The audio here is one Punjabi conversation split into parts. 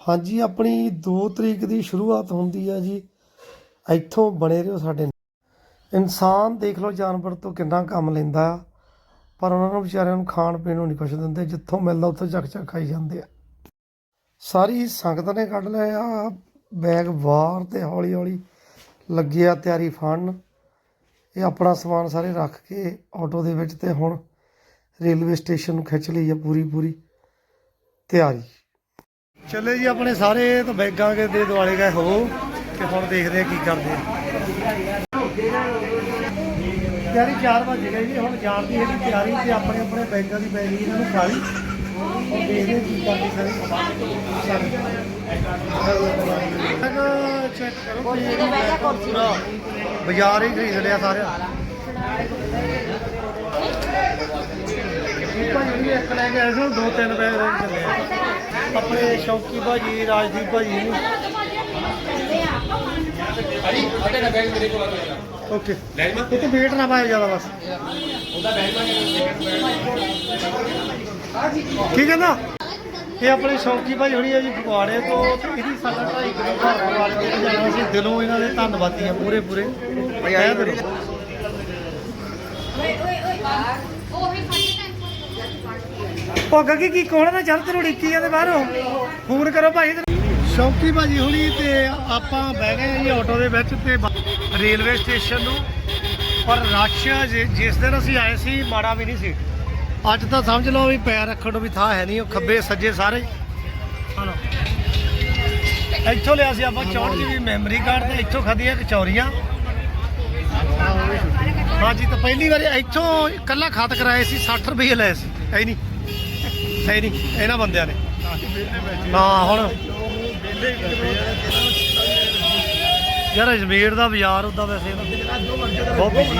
ਹਾਂਜੀ, ਆਪਣੀ 2 ਤਰੀਕ ਦੀ ਸ਼ੁਰੂਆਤ ਹੁੰਦੀ ਹੈ ਜੀ। ਇੱਥੋਂ ਬਣੇ ਰਹੋ ਸਾਡੇ ਇਨਸਾਨ ਦੇਖ ਲਓ ਜਾਨਵਰ ਤੋਂ ਕਿੰਨਾ ਕੰਮ ਲੈਂਦਾ। ਆ ਪਰ ਉਹਨਾਂ ਨੂੰ ਵਿਚਾਰਿਆਂ ਨੂੰ ਖਾਣ ਪੀਣ ਨੂੰ ਨਹੀਂ ਕੁਛ ਦਿੰਦੇ। ਜਿੱਥੋਂ ਮਿਲਦਾ, ਉੱਥੋਂ ਚੱਕ ਚੱਕ ਖਾਈ ਜਾਂਦੇ ਆ। ਸਾਰੀ ਸੰਗਤ ਨੇ ਕੱਢ ਲਿਆ। ਬੈਗ ਬਾਹਰ ਤੇ ਹੌਲੀ ਹੌਲੀ ਲੱਗੇ ਆ ਤਿਆਰੀ ਫੜਨ। ਇਹ ਆਪਣਾ ਸਮਾਨ ਸਾਰੇ ਰੱਖ ਕੇ ਆਟੋ ਦੇ ਵਿੱਚ ਤੇ ਹੁਣ ਰੇਲਵੇ ਸਟੇਸ਼ਨ ਨੂੰ ਖਿੱਚ ਲਈ ਆ ਪੂਰੀ ਪੂਰੀ ਤਿਆਰੀ। ਚੱਲੇ ਜੀ ਆਪਣੇ ਸਾਰੇ ਤਾਂ ਬੈਗਾਂ ਕੇ ਦੇ ਦੁਆਲੇ ਗਏ ਹੋ ਤੇ ਹੁਣ ਦੇਖਦੇ ਆ ਕੀ ਕਰਦੇ ਆ। ਤਿਆਰੀ 4 ਵਜੇ ਗਈ ਜੀ ਹੁਣ ਜਾਣ ਦੀ ਹੈਗੀ ਤਿਆਰੀ ਤੇ ਆਪਣੇ ਆਪਣੇ ਬੈਗਾਂ ਦੀ ਬੈਗ ਇਹਨਾਂ ਨੂੰ ਖਾਲੀ ਹੁਣ ਦੇਖਦੇ ਕੀ ਕਰਦੇ ਸਾਰੇ। ਚੈੱਕ ਕਰੋ ਵੀ ਬਾਜ਼ਾਰ ਹੀ ਖਰੀਦ ਲਿਆ ਸਾਰੇ ਇੱਕ ਲੈ ਕੇ ਆਏ ਸੀ ਦੋ ਤਿੰਨ ਬੈਗ ਕੇ ਚੱਲੇ ਆ। ਆਪਣੇ ਸ਼ੌਕੀ ਭਾਜੀ ਰਾਜਦੀਪ ਭਾਜੀ ਨੂੰ। ਓਕੇ। ਇਹ ਤੇ ਵੇਟ ਨਾ ਪਾਇਆ ਜ਼ਿਆਦਾ ਬਸ। ਕੀ ਕਹਿੰਦਾ? ਇਹ ਆਪਣੇ ਸ਼ੌਕੀ ਭਾਈ ਹੋਣੀ ਹੈ ਜੀ ਫਗਵਾੜੇ ਤੋਂ ਤੇ ਇਹਦੀ ਸਾਡਾ 2.5 ਕਿਲੋ ਘਰ ਦੇ ਕੇ ਜਾਣਾ ਸੀ। ਦਿਲੋਂ ਇਹਨਾਂ ਦੇ ਧੰਨਵਾਦੀ ਆ ਪੂਰੇ ਪੂਰੇ ਕਹਿ ਦਿਲੋਂ ਉਹ ਗੱਗੀ ਕੀ ਕੋਣ ਨਾ ਚੱਲ ਤੈਨੂੰ ਉਡੀਕੀ ਜਾਂਦੇ ਬਾਹਰੋਂ। ਫੋਨ ਕਰੋ ਭਾਈ ਸ਼ੌਕੀ ਭਾਜੀ ਹੁਣੀ ਤੇ ਆਪਾਂ ਬਹਿ ਗਏ ਜੀ ਆਟੋ ਦੇ ਵਿੱਚ ਤੇ ਰੇਲਵੇ ਸਟੇਸ਼ਨ ਨੂੰ। ਪਰ ਰਸ਼ ਜਿਸ ਦਿਨ ਅਸੀਂ ਆਏ ਸੀ ਮਾੜਾ ਵੀ ਨਹੀਂ ਸੀ। ਅੱਜ ਤਾਂ ਸਮਝ ਲਓ ਵੀ ਪੈਰ ਰੱਖਣ ਨੂੰ ਵੀ ਥਾਂ ਹੈ ਨਹੀਂ ਉਹ ਖੱਬੇ ਸੱਜੇ ਸਾਰੇ। ਹਲੋ ਇੱਥੋਂ ਲਿਆ ਸੀ ਆਪਾਂ 64 ਜੀ ਮੈਮਰੀ ਕਾਰਡ ਤੇ ਇੱਥੋਂ ਖਾਧੀਆਂ ਕਚੌਰੀਆਂ। ਹਾਂਜੀ ਤਾਂ ਪਹਿਲੀ ਵਾਰੀ ਇੱਥੋਂ ਇਕੱਲਾ ਖਾਤ ਕਰਾਏ ਸੀ 60 ਰੁਪਏ ਲਏ ਸੀ ਐ ਨਹੀਂ। ਐ ਨਹੀਂ ਇਹਨਾਂ ਬੰਦਿਆਂ ਨੇ। ਹਾਂ ਹੁਣ। ਯਾਰ ਅਜਮੇਰ ਦਾ ਬਾਜ਼ਾਰ ਉਦਾਂ ਵੈਸੇ। ਨਾ ਬਹੁਤ ਬਿਜ਼ੀ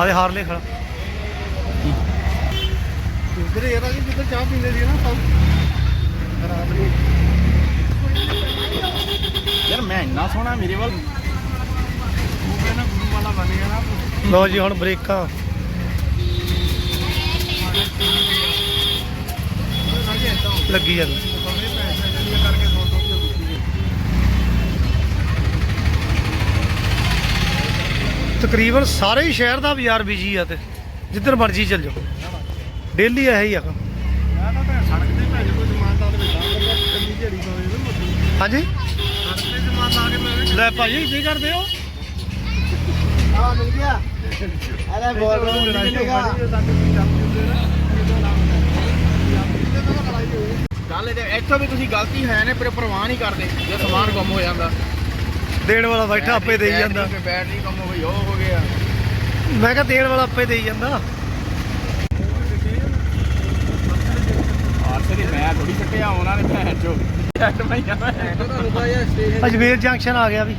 ਆਲੇ ਹਾਰ ਲੈ ਖੜਾ। ਇਧਰ ਇਹ ਰਾਜੀ ਜਿੱਧਰ ਚਾਹ ਪੀਂਦੇ ਸੀ ਨਾ ਪਾਉ ਖਰਾਬ ਨਹੀਂ। ਯਾਰ ਮੈਂ ਇੰਨਾ ਸੋਹਣਾ ਮੇਰੇ ਵੱਲ ਤੂੰ ਕਹਿੰਦਾ ਗੁਰੂ ਵਾਲਾ ਬਣ ਗਿਆ ਨਾ। ਲੋ ਜੀ ਹੁਣ ਬ੍ਰੇਕਾਂ। ਲੱਗੀ ਜਾਂਦੀ। ਤਕਰੀਬਨ ਸਾਰੇ ਹੀ ਸ਼ਹਿਰ ਦਾ ਬਾਜ਼ਾਰ ਬਿਜ਼ੀ ਆ ਤੇ, ਜਿੱਧਰ ਮਰਜ਼ੀ ਚੱਲ ਜਾਓ। ਡੇਲੀ ਇਹ ਹੀ ਆ ਕੰਮ। ਹਾਂਜੀ? ਲੈ ਭਾਜੀ ਕੀ ਕਰਦੇ ਹੋ। ਆ ਮਿਲ ਗਿਆ। ਅਰੇ ਬੋਲ ਰਹਾ ਹੂੰ ਮਿਲੇਗਾ ਗੱਲ ਇਹ ਇੱਥੋਂ ਵੀ ਤੁਸੀਂ ਗਲਤੀ ਹੈ ਨੇ ਪਰ ਪਰਵਾਹ ਨਹੀਂ ਕਰਦੇ ਜੇ ਸਮਾਨ ਗੁੰਮ ਹੋ ਜਾਂਦਾ। ਦੇਣ ਵਾਲਾ ਬੈਠਾ ਆਪੇ ਦੇਈ ਜਾਂਦਾ। ਬੈਟਰੀ ਗੁੰਮ ਹੋ ਗਈ ਉਹ ਹੋ ਗਿਆ। ਮੈਂ ਕਿਹਾ ਦੇਣ ਵਾਲਾ ਆਪੇ ਦੇਈ ਜਾਂਦਾ। ਆਰਸੇ ਦੀ ਮੈਂ ਥੋੜੀ ਸੱਟਿਆ ਉਹਨਾਂ ਨੇ ਭੈਣ ਚੋ। ਜੱਟ ਮੈਂ ਸਟੇਸ਼ਨ ਅਜਮੇਰ ਜੰਕਸ਼ਨ ਆ ਗਿਆ ਵੀ।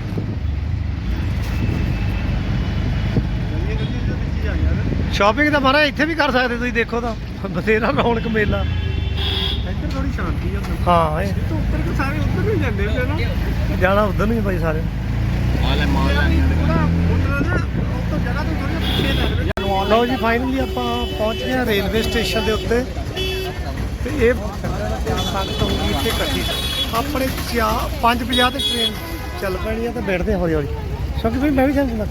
ਸ਼ਾਪਿੰਗ ਤਾਂ ਮਾਰਾ ਇੱਥੇ ਵੀ ਕਰ ਸਕਦੇ ਤੁਸੀਂ ਦੇਖੋ ਤਾਂ। ਬਥੇਰਾ ਰੌਣਕ ਮੇਲਾ। ਸ਼ਾਂਤੀ ਆ ਹਾਂ ਇਹ। ਤੂੰ ਉੱਪਰ ਤਾਂ ਸਾਰੇ ਉੱਧਰ ਨੂੰ ਜਾਂਦੇ ਨੇ ਨਾ। ਜਾਣਾ ਉਧਰ ਨੂੰ ਹੀ ਭਾਈ ਸਾਰੇ। ਮਾਲੇ ਮਾਲੇ ਉਹਦਾ ਉੱਧਰ ਨਾ ਉਹ ਤੋਂ ਜਗ੍ਹਾ ਤੋਂ ਥੋੜੀ ਪਿੱਛੇ ਲੱਗ ਰਿਹਾ। ਲਓ ਜੀ ਫਾਈਨਲੀ ਆਪਾਂ ਪਹੁੰਚ ਗਏ ਹਾਂ ਰੇਲਵੇ ਸਟੇਸ਼ਨ ਦੇ ਉੱਤੇ। ਤੇ ਇਹ ਸੰਗਤ ਹੋਊਗੀ ਇੱਥੇ ਇਕੱਠੀ। ਆਪਣੇ 5:50 ਤੇ ਟ੍ਰੇਨ ਚੱਲ ਪੈਣੀ ਆ ਤੇ ਬੈਠਦੇ ਹਾਂ ਹੌਲੀ ਹੌਲੀ। ਕਿਉਂਕਿ ਵੀ ਮੈਂ ਵੀ ਜਾਂਦਾ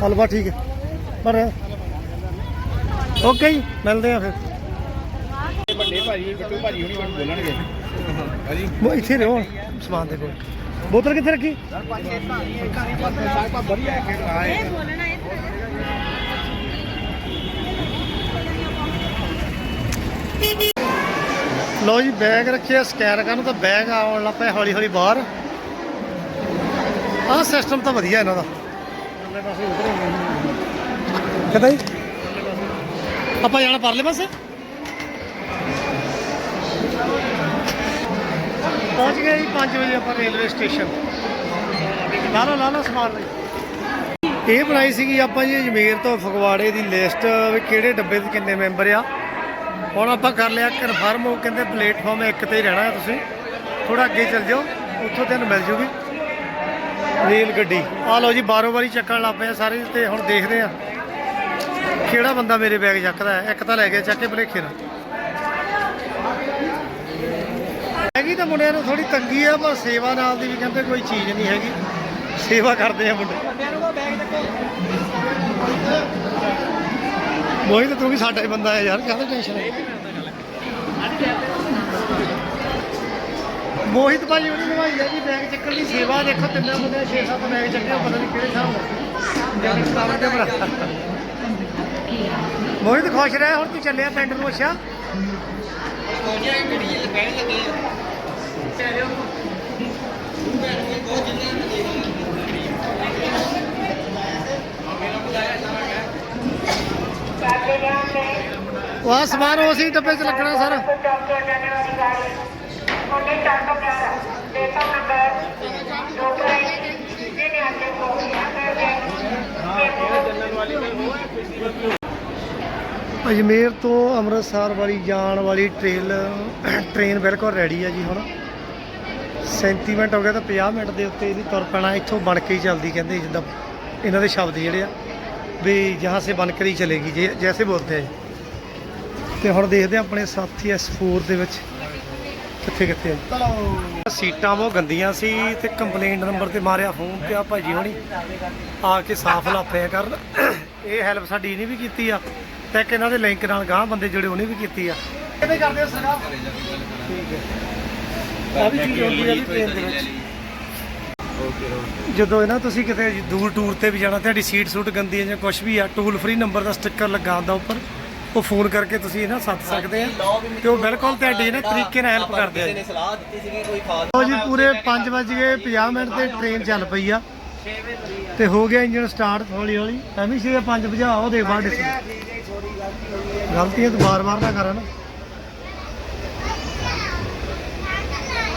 ਚੱਲ ਬਾ ਠੀਕ ਹੈ। ਪਰ ਓਕੇ ਜੀ ਮਿਲਦੇ ਆ ਫਿਰ। ਭਾਜੀ ਬਿੱਟੂ ਭਾਜੀ ਹੁਣੀ ਮੈਨੂੰ ਬੋਲਣਗੇ। ਹਾਂਜੀ। ਉਹ ਇੱਥੇ ਰਹੋ ਸਮਾਨ ਦੇ ਕੋਲ ਬੋਤਲ ਕਿੱਥੇ ਰੱਖੀ? ਸਾਹਿਬ ਵਧੀਆ ਆਏ ਲਓ ਜੀ ਬੈਗ ਰੱਖਿਆ ਸਕੈਨ ਕਰਨ ਤਾਂ ਬੈਗ ਆਉਣ ਲੱਗ ਪਿਆ ਹੌਲੀ ਹੌਲੀ ਬਾਹਰ। ਆਹ ਸਿਸਟਮ ਤਾਂ ਵਧੀਆ ਇਹਨਾਂ ਦਾ। ਕਿਦਾਂ ਜੀ? ਆਪਾਂ ਜਾਣਾ ਪਰਲੇ ਪਾਸੇ? ਪਹੁੰਚ ਗਏ ਜੀ 5 ਵਜੇ ਆਪਾਂ ਰੇਲਵੇ ਸਟੇਸ਼ਨ। ਲਾ ਲਓ ਲਾ ਲਓ ਸਮਾਨ ਲਈ। ਇਹ ਬਣਾਈ ਸੀਗੀ ਆਪਾਂ ਜੀ ਅਜਮੇਰ ਤੋਂ ਫਗਵਾੜੇ ਦੀ ਲਿਸਟ ਵੀ ਕਿਹੜੇ ਡੱਬੇ ਦੇ ਕਿੰਨੇ ਮੈਂਬਰ ਆ। ਹੁਣ ਆਪਾਂ ਕਰ ਲਿਆ ਕਨਫਰਮ ਉਹ ਕਹਿੰਦੇ ਪਲੇਟਫਾਰਮ ਇੱਕ ਤੇ ਹੀ ਰਹਿਣਾ ਤੁਸੀਂ। ਥੋੜਾ ਅੱਗੇ ਚੱਲ ਜਾਓ, ਉੱਥੋਂ ਤੁਹਾਨੂੰ ਮਿਲ ਜੂਗੀ। ਰੇਲ ਗੱਡੀ। ਆ ਲਓ ਜੀ, ਬਾਰੋ ਬਾਰੀ ਚੱਕਣ ਲੱਗ ਪਏ ਆ ਸਾਰੇ ਤੇ ਹੁਣ ਦੇਖਦੇ ਆ। ਕਿਹੜਾ ਬੰਦਾ ਮੇਰੇ ਬੈਗ ਚੱਕਦਾ ਹੈ? ਇੱਕ ਤਾਂ ਲੈ ਗਿਆ, ਚੱਕ ਕੇ ਭਲੇਖੇ ਨਾਲ। ਹੈਗੀ ਤਾਂ ਮੁੰਡਿਆਂ ਨੂੰ ਥੋੜੀ ਤੰਗੀ ਆ ਪਰ ਸੇਵਾ ਨਾਲ ਦੀ ਵੀ ਕਹਿੰਦੇ ਕੋਈ ਚੀਜ਼ ਨਹੀਂ ਹੈਗੀ। ਸੇਵਾ ਕਰਦੇ ਆ ਮੁੰਡੇ। ਮੋਹਿਤ ਤੂੰ ਵੀ ਸਾਡਾ ਹੀ ਬੰਦਾ ਹੈ ਯਾਰ ਕਾਹਦਾ ਟੈਨਸ਼ਨ ਹੈ ਮੋਹਿਤ ਭਾਈ ਉਹਨੇ ਨਿਭਾਈ ਆ ਜੀ ਬੈਗ ਚੱਕਣ ਦੀ ਸੇਵਾ ਦੇਖੋ ਤਿੰਨੇ ਮੁੰਡੇ 6-7 ਬੈਗ ਚੱਕੇ ਆ, ਪਤਾ ਨਹੀਂ ਕਿਹੜੇ ਹਿਸਾਬ ਨਾਲ। ਜਦ ਕਾਵਰ ਤੇ ਬਣਾ ਮੋਹਿਤ ਖੁਸ਼ ਰਹਿ ਹੁਣ ਤੂੰ ਚੱਲਿਆ ਪਿੰਡ ਨੂੰ ਅੱਛਾ? ਉਹ ਆਹ ਸਮਾਨ ਉਸੇ ਡੱਬੇ 'ਚ ਲੱਗਣਾ ਸਰ। ਅਜਮੇਰ ਤੋਂ ਅੰਮ੍ਰਿਤਸਰ ਵਾਲੀ ਜਾਣ ਵਾਲੀ ਟ੍ਰੇਨ ਟ੍ਰੇਨ ਬਿਲਕੁਲ ਰੈਡੀ ਹੈ ਜੀ ਹੁਣ। 37 ਮਿੰਟ ਹੋ ਗਏ ਤਾਂ 50 ਮਿੰਟ ਦੇ ਉੱਤੇ ਇਹਦੀ ਤੁਰ ਪੈਣਾ ਇੱਥੋਂ ਬਣ ਕੇ ਹੀ ਚੱਲਦੀ ਕਹਿੰਦੇ ਜਿੱਦਾਂ ਇਹਨਾਂ ਦੇ ਸ਼ਬਦ ਜਿਹੜੇ ਆ ਵੀ ਜਹਾਂ ਸੇ ਬਣ ਕਰ ਹੀ ਚਲੇਗੀ ਜੇ ਜੈਸੇ ਬੋਲਦੇ ਆ ਤੇ ਹੁਣ ਦੇਖਦੇ ਆ ਆਪਣੇ ਸਾਥੀ S4 ਦੇ ਵਿੱਚ ਕਿੱਥੇ ਕਿੱਥੇ ਆ ਸੀਟਾਂ ਬਹੁਤ ਗੰਦੀਆਂ ਸੀ ਤੇ ਕੰਪਲੇਂਟ ਨੰਬਰ ਤੇ ਮਾਰਿਆ ਫੋਨ ਤੇ ਆ ਭਾਜੀ ਹੋਣੀ ਆ ਕੇ ਸਾਫ਼ ਲਾਪਿਆ ਕਰਨ। ਇਹ ਹੈਲਪ ਸਾਡੀ ਇਹਨੇ ਵੀ ਕੀਤੀ ਆ ਤੇ ਇਹਨਾਂ ਦੇ ਲਿੰਕ ਨਾਲ ਗਾਂ ਬੰਦੇ ਜਿਹੜੇ ਉਹਨੇ ਵੀ ਕੀਤੀ ਆ। ਕਿਹਦੇ ਕਰਦੇ ਹੋ ਸਰਕਾਰ ਠੀਕ ਹੈ। ਆ ਵੀ ਚੀਜ਼ ਹੁੰਦੀ ਆ ਵੀ ਟ੍ਰੇਨ ਦੇ ਵਿੱਚ। ਜਦੋਂ ਇਹਨਾਂ ਤੁਸੀਂ ਕਿਤੇ ਦੂਰ ਟੂਰ ਤੇ ਵੀ ਜਾਣਾ ਤੁਹਾਡੀ ਸੀਟ ਸੂਟ ਗੰਦੀ ਹੈ ਜਾਂ ਕੁਝ ਵੀ ਆ ਟੂਲ ਫ੍ਰੀ ਨੰਬਰ ਦਾ ਸਟicker ਲੱਗਾ ਹੁੰਦਾ ਉੱਪਰ ਉਹ ਫੋਨ ਕਰਕੇ ਤੁਸੀਂ ਇਹਨਾਂ ਸੱਦ ਸਕਦੇ ਆ ਤੇ ਉਹ ਬਿਲਕੁਲ ਤੁਹਾਡੀ ਨਾ ਤਰੀਕੇ ਨਾਲ ਹੈਲਪ ਕਰਦੇ ਆ। ਸਲਾਹ ਦਿੱਤੀ ਸੀਗੀ ਕੋਈ ਖਾਸ ਲਓ ਜੀ ਪੂਰੇ 5 ਵਜ ਗਏ 50 ਮਿੰਟ ਤੇ ਟ੍ਰੇਨ ਚੱਲ ਪਈ ਆ। ਤੇ ਹੋ ਗਿਆ ਇੰਜਨ ਸਟਾਰਟ ਹੌਲੀ ਹੌਲੀ। ਐਵੇਂ ਸੀ 5 ਵਜਾ ਉਹ ਦੇਖ ਬਾਹਰ ਡਿਸ ਗਲਤੀਆਂ ਤੂੰ ਬਾਰ-ਬਾਰ ਨਾ ਕਰਨ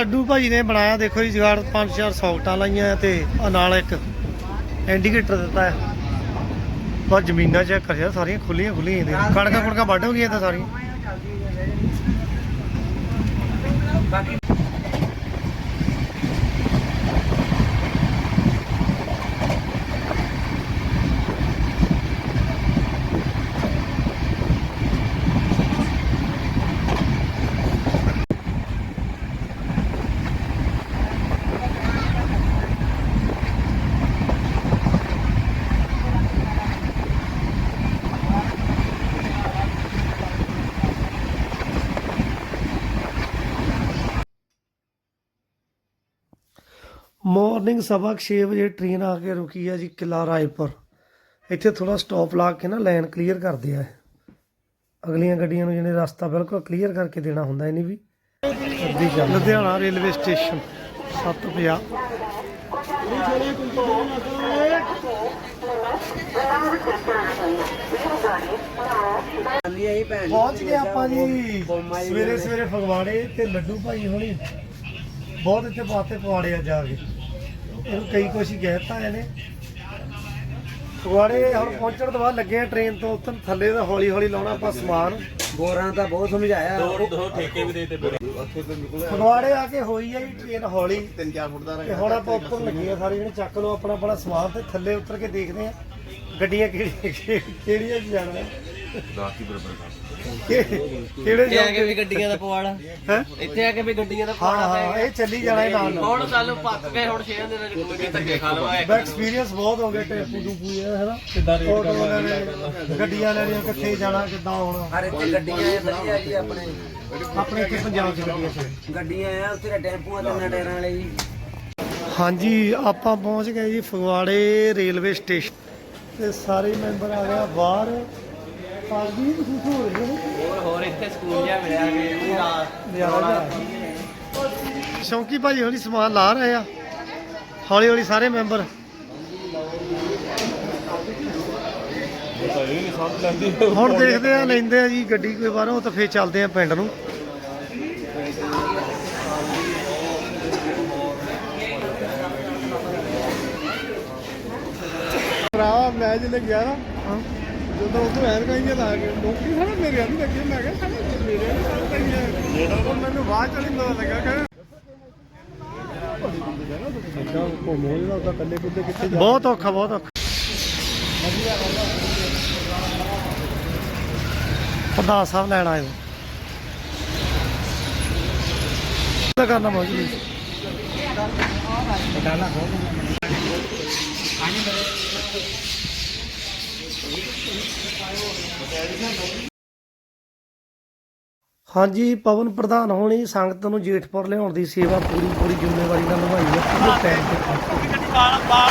ਲੱਡੂ ਭਾਜੀ ਨੇ ਬਣਾਇਆ, ਦੇਖੋ ਜੀ, ਜਗਾੜ 5-4 ਸੌਕਟਾਂ ਲਾਈਆਂ ਤੇ ਆ ਨਾਲ ਇੱਕ ਇੰਡੀਕੇਟਰ ਦਿੱਤਾ ਹੈ ਪਰ ਜ਼ਮੀਨਾਂ ਚੈੱਕ ਕਰ ਯਾਰ ਸਾਰੀਆਂ ਖੁੱਲੀਆਂ ਖੁੱਲੀਆਂ ਇਹਦੀਆਂ। ਕਣਕਾਂ ਕੁਣਕਾਂ ਵੱਢ ਹੋ ਗਈਆਂ ਤਾਂ ਸਾਰੀਆਂ। ਮਾਰਨਿੰਗ ਸਵਾ ਕੁ ਛੇ ਵਜੇ ਟ੍ਰੇਨ ਆ ਕੇ ਰੁਕੀ ਆ ਜੀ ਕਿਲਾ ਰਾਏਪੁਰ। ਇੱਥੇ ਥੋੜਾ ਸਟਾਪ ਲਾ ਕੇ ਨਾ ਲਾਈਨ ਕਲੀਅਰ ਕਰਦੇ ਆ। ਅਗਲੀਆਂ ਗੱਡੀਆਂ ਨੂੰ ਜਿਹਨੇ ਰਸਤਾ ਬਿਲਕੁਲ ਕਲੀਅਰ ਕਰਕੇ ਦੇਣਾ ਹੁੰਦਾ ਇਹਨੀ ਵੀ ਲੁਧਿਆਣਾ ਰੇਲਵੇ ਸਟੇਸ਼ਨ 750 ਪਹੁੰਚ ਗਏ ਆਪਾਂ ਜੀ ਸਵੇਰੇ ਸਵੇਰੇ ਫਗਵਾੜੇ ਤੇ ਲੱਡੂ ਭਾਈ ਹੋਣੀ। ਬਹੁਤ ਇੱਥੇ ਬਾਤੇ ਪਵਾੜੇ ਆ ਜਾ ਕੇ। ਇਹਨੂੰ ਕਈ ਕੁਛ ਹੀ ਕਹਿਤਾ ਇਹਨੇ। ਫਗਵਾੜੇ ਹੁਣ ਪਹੁੰਚਣ ਤੋਂ ਬਾਅਦ ਲੱਗੇ ਆ ਟ੍ਰੇਨ ਤੋਂ ਉੱਤਰ ਥੱਲੇ ਦਾ ਹੌਲੀ ਹੌਲੀ ਲਾਉਣਾ ਆਪਾਂ ਸਮਾਨ। ਗੋਰਾਂ ਤਾਂ ਬਹੁਤ ਸਮਝਾਇਆ। ਫਗਵਾੜੇ ਆ ਕੇ ਹੋਈ ਆ ਜੀ ਟ੍ਰੇਨ ਹੌਲੀ। 3-4 ਫੁੱਟ ਦਾ ਤੇ ਹੁਣ ਆਪਾਂ ਉੱਪਰ ਲੱਗੇ ਆ ਸਾਰੇ ਜਿਹੜੇ ਚੱਕ ਲਓ ਆਪਣਾ ਆਪਣਾ ਸਮਾਨ ਤੇ ਥੱਲੇ ਉਤਰ ਕੇ ਦੇਖਦੇ ਆ ਗੱਡੀਆਂ ਕਿਹੜੀਆਂ ਕਿਹੜੀਆਂ 'ਚ ਜਾਣਾ। ਕਿ- ਕਿਹੜੇ ਇੱਥੇ ਆ ਕੇ ਵੀ ਗੱਡੀਆਂ ਦਾ ਪਵਾੜਾ। ਹੈ? ਇੱਥੇ ਆ ਕੇ ਵੀ ਗੱਡੀਆਂ ਦਾ ਹਾਂ ਪਵਾੜਾ ਹਾਂ ਇਹ ਚੱਲੀ ਜਾਣਾ ਇਹ ਨਾਲ। ਨਾਲ ਹੁਣ ਸਾਨੂੰ ਪੱਕ ਗਏ ਹੁਣ ਸ਼ੇਰ ਦੇ ਵਿੱਚ ਕੋਈ ਵੀ ਧੱਕੇ ਖਾ ਲਵਾਂਗੇ ਦਾ ਐਕਸਪੀਰੀਅੰਸ ਬਹੁਤ ਹੋ ਗਿਆ ਟੈਂਪੂ ਟੂਪੂ ਇਹ ਹੈ ਨਾ? ਕਿੱਦਾਂ ਰੇਟ ਗੱਡੀਆਂ ਲੈਣੀਆਂ ਕਿੱਥੇ ਜਾਣਾ ਕਿੱਦਾਂ ਆਉਣਾ ਹਰ ਇੱਥੇ ਗੱਡੀਆਂ ਆ ਵਧੀਆ ਜੀ ਆਪਣੇ। ਆਪਣੇ ਇੱਥੇ ਪੰਜਾਬ 'ਚ ਗੱਡੀਆਂ 'ਚ। ਗੱਡੀਆਂ ਆ ਉੱਥੇ ਟੈਂਪੂਆਂ ਤੇ ਟਾਇਰਾਂ ਵਾਲੇ ਜੀ ਹਾਂਜੀ ਆਪਾਂ ਪਹੁੰਚ ਗਏ ਜੀ ਫਗਵਾੜੇ ਰੇਲਵੇ ਸਟੇਸ਼ਨ। ਤੇ ਸਾਰੇ ਮੈਂਬਰ ਆ ਗਿਆ ਬਾਹਰ। ਪਾਰਟੀ ਖੁਸ਼ ਹੋ ਰਹੇ ਨੇ ਹੋਰ ਹੋਰ ਇੱਥੇ ਸਕੂਲ ਜਿਹਾ ਮਿਲਿਆ ਕਿ ਨਜ਼ਾਰਾ ਜਿਹਾ। ਸ਼ੌਂਕੀ ਭਾਜੀ ਹੌਲੀ ਸਮਾਨ ਲਾ ਰਹੇ ਆ। ਹੌਲੀ ਹੌਲੀ ਸਾਰੇ ਮੈਂਬਰ। ਹੁਣ ਦੇਖਦੇ ਆ ਲੈਂਦੇ ਆ ਜੀ ਗੱਡੀ ਕੋਈ ਬਾਹਰੋਂ ਤਾਂ ਫੇਰ ਚੱਲਦੇ ਆ ਪਿੰਡ ਨੂੰ। ਭਰਾ ਮੈਂ ਜਿਹਨੇ ਗਿਆ ਨਾ ਜਦੋਂ ਉਹ ਤੋਂ ਲਾ ਕੇ ਲੋਕੀ ਸਾਰੇ ਮੇਰੇ ਹੱਥ ਲੱਗੇ ਮੈਂ ਕਿਹਾ ਸਾਰੇ ਮੇਰੇ ਹੱਥ ਕਹੀਆਂ ਉਹ ਮੈਨੂੰ ਬਾਅਦ ਚ ਨਹੀਂ ਪਤਾ ਲੱਗਾ ਕਿ ਬਹੁਤ ਔਖਾ ਬਹੁਤ ਔਖਾ। ਪ੍ਰਧਾਨ ਸਾਹਿਬ ਲੈਣ ਆਏ ਹੋ। ਕੀ ਕਰਨਾ ਮੌਜੂਦ ਹਾਂਜੀ, ਪਵਨ ਪ੍ਰਧਾਨ ਹੋਣੀ ਸੰਗਤ ਨੂੰ ਜੇਠਪੁਰ ਲਿਆਉਣ ਦੀ ਸੇਵਾ ਪੂਰੀ ਪੂਰੀ ਜ਼ਿੰਮੇਵਾਰੀ ਨਾਲ ਨਿਭਾਈ ਹੈ। ਪੂਰੇ ਟਾਈਮ ਤੇ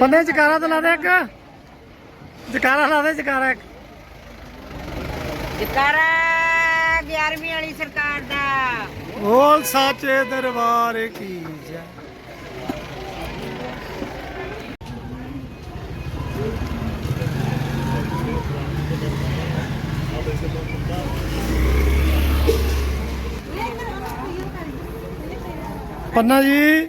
ਪੰਨੇ ਜਕਾਰਾ ਤੇ ਲਾ ਦੇ ਇੱਕ। ਜਕਾਰਾ ਲਾ ਦੇ ਜਕਾਰਾ ਇੱਕ। ਜਕਾਰਾ 11ਵੀਂ ਵਾਲੀ ਸਰਕਾਰ ਦਾ। ਬੋਲ ਸਾਚੇ ਦਰਬਾਰ ਕੀ ਜੈ ਪੰਨਾ ਜੀ।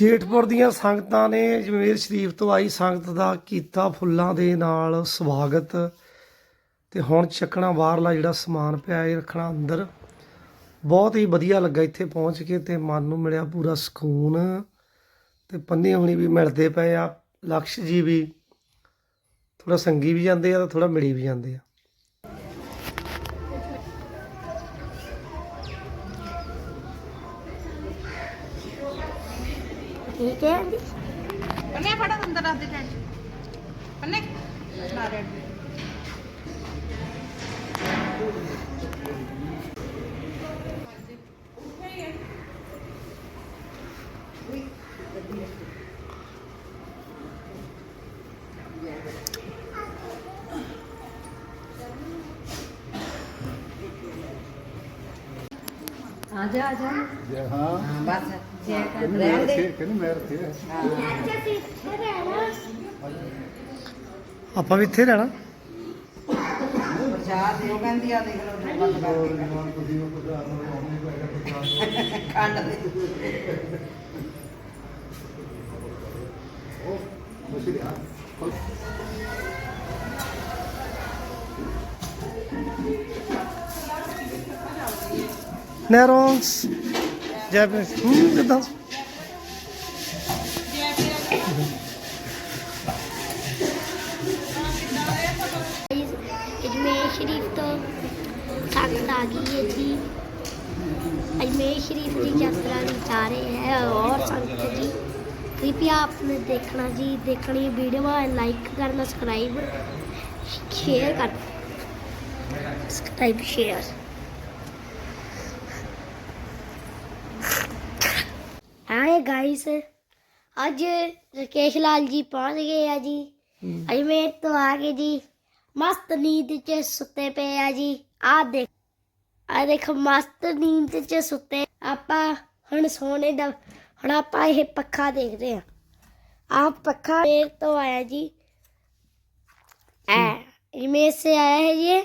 ਜੇਠਪੁਰ ਦੀਆਂ ਸੰਗਤਾਂ ਨੇ ਜਮੇਰ ਸ਼ਰੀਫ ਤੋਂ ਆਈ ਸੰਗਤ ਦਾ ਕੀਤਾ ਫੁੱਲਾਂ ਦੇ ਨਾਲ ਸਵਾਗਤ। ਤੇ ਹੁਣ ਚੱਕਣਾ ਬਾਹਰਲਾ ਜਿਹੜਾ ਸਮਾਨ ਪਿਆ ਇਹ ਰੱਖਣਾ ਅੰਦਰ। ਬਹੁਤ ਹੀ ਵਧੀਆ ਲੱਗਾ ਇੱਥੇ ਪਹੁੰਚ ਕੇ ਤੇ ਮਨ ਨੂੰ ਮਿਲਿਆ ਪੂਰਾ ਸਕੂਨ। ਤੇ ਪੰਨੇ ਹੁਣੀ ਵੀ ਮਿਲਦੇ ਪਏ ਆ, ਲਕਸ਼ ਜੀ ਵੀ ਥੋੜਾ ਸੰਗੀ ਵੀ ਜਾਂਦੇ ਆ ਤੇ ਥੋੜਾ ਮਿਲੀ ਵੀ ਜਾਂਦੇ ਆ। ਪੰਨੇ ਫੜਾ ਅੰਦਰ ਰੱਖ ਦੇ ਟੈਂਟ ਪੰਨੇ। ਲਾ ਰੈਡ ਆ ਜਾ ਆ ਜਾ। ਹਾਂ ਬਸ। ਰਹਿਣ ਦੇ। ਕਹਿੰਦੀ ਮੈਂ ਰੱਖੀ ਹੈ। ਆਪਾਂ ਵੀ ਇੱਥੇ ਰਹਿਣਾ? ਪ੍ਰਸ਼ਾਦ ਦੇ ਕਹਿੰਦੀ ਆ ਦੇਖ ਲਓ ਜੋ ਬੰਦ ਹੋਰ ਕਰਕੇ। ਜਵਾਨ ਤੁਸੀਂ ਉਹ ਪ੍ਰਧਾਨ ਨੂੰ ਆਉਣੀ ਪੈਗਾ ਪ੍ਰਸ਼ਾਦ ਕੰਨ ਦੇ। ਉਹ ਮੁਸ਼ਕਿਲ ਆ Nettles. ਜੈਪਨੀਜ਼ ਹੂੰ ਕਿਦਾਂ ਅਜਮੇਰ ਸ਼ਰੀਫ ਤੋਂ ਸੰਗਤ ਆ ਗਈ ਹੈ ਜੀ अजमेर शरीफ की यात्रा भी जा रहे हैं और संगत जी कृपया आपने देखना जी देखनी वीडियो में लाइक करना सब्सक्राइब शेयर कर सब्सक्राइब शेयर गाइस ਅੱਜ ਰਕੇਸ਼ ਲਾਲ ਜੀ ਪਹੁੰਚ ਗਏ ਆ ਜੀ ਅਜਮੇਰ ਤੋਂ ਆ ਕੇ ਜੀ ਮਸਤ ਨੀਂਦ 'ਚ ਸੁੱਤੇ ਪਏ ਆ ਜੀ ਆ ਦੇਖ ਆ ਦੇਖ ਮਸਤ ਨੀਂਦ 'ਚ ਸੁੱਤੇ ਆਪਾਂ ਹੁਣ ਸੋਨੇ ਦਾ ਹੁਣ ਆਪਾਂ ਇਹ ਪੱਖਾ ਦੇਖਦੇ ਆ ਆ ਪੱਖਾ ਮੇਰ ਤੋਂ ਆਇਆ ਜੀ ਐ ਇਮੇਜ से आया है ये